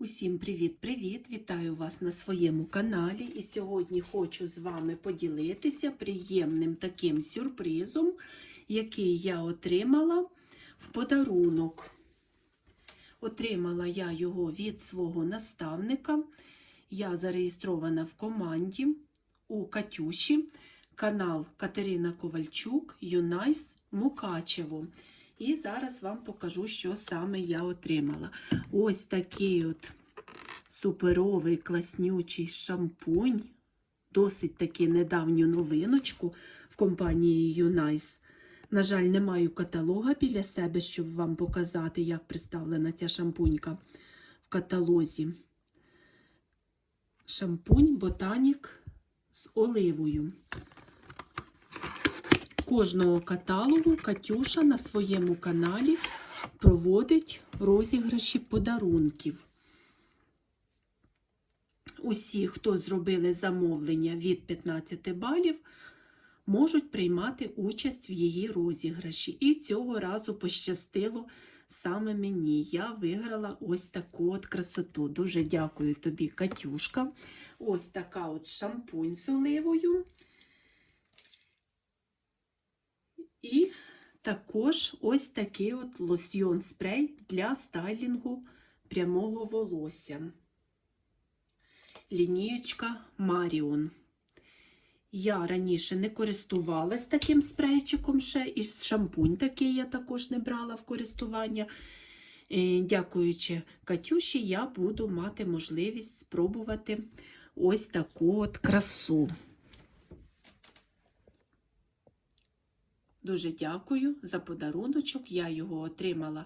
Усім привіт-привіт! Вітаю вас на своєму каналі. І сьогодні хочу з вами поділитися приємним таким сюрпризом, який я отримала в подарунок. Отримала я його від свого наставника. Я зареєстрована в команді у Катюші, канал Катерина Ковальчук, Юнайс Мукачево. І зараз вам покажу, що саме я отримала. Ось такий от суперовий класнючий шампунь. Досить таки недавню новиночку в компанії Юнайс. На жаль, не маю каталога біля себе, щоб вам показати, як представлена ця шампунька в каталозі. Шампунь Ботанік з оливою. Кожного каталогу Катюша на своєму каналі проводить розіграші подарунків. Усі, хто зробили замовлення від 15 балів, можуть приймати участь в її розіграші. І цього разу пощастило саме мені. Я виграла ось таку от красоту. Дуже дякую тобі, Катюшка. Ось така от шампунь з оливою. І також ось такий от лосьйон спрей для стайлінгу прямого волосся. Лінієчка Маріон. Я раніше не користувалась таким спрейчиком ще, і шампунь такий я також не брала в користування. Е, Дякуючи Катюші, я буду мати можливість спробувати ось таку от красу. Дуже дякую за подаруночок. Я його отримала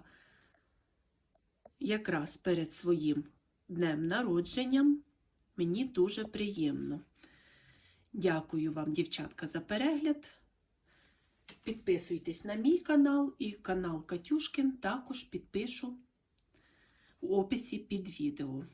якраз перед своїм днем народженням. Мені дуже приємно. Дякую вам, дівчатка, за перегляд. Підписуйтесь на мій канал і канал Катюшкин також підпишу в описі під відео.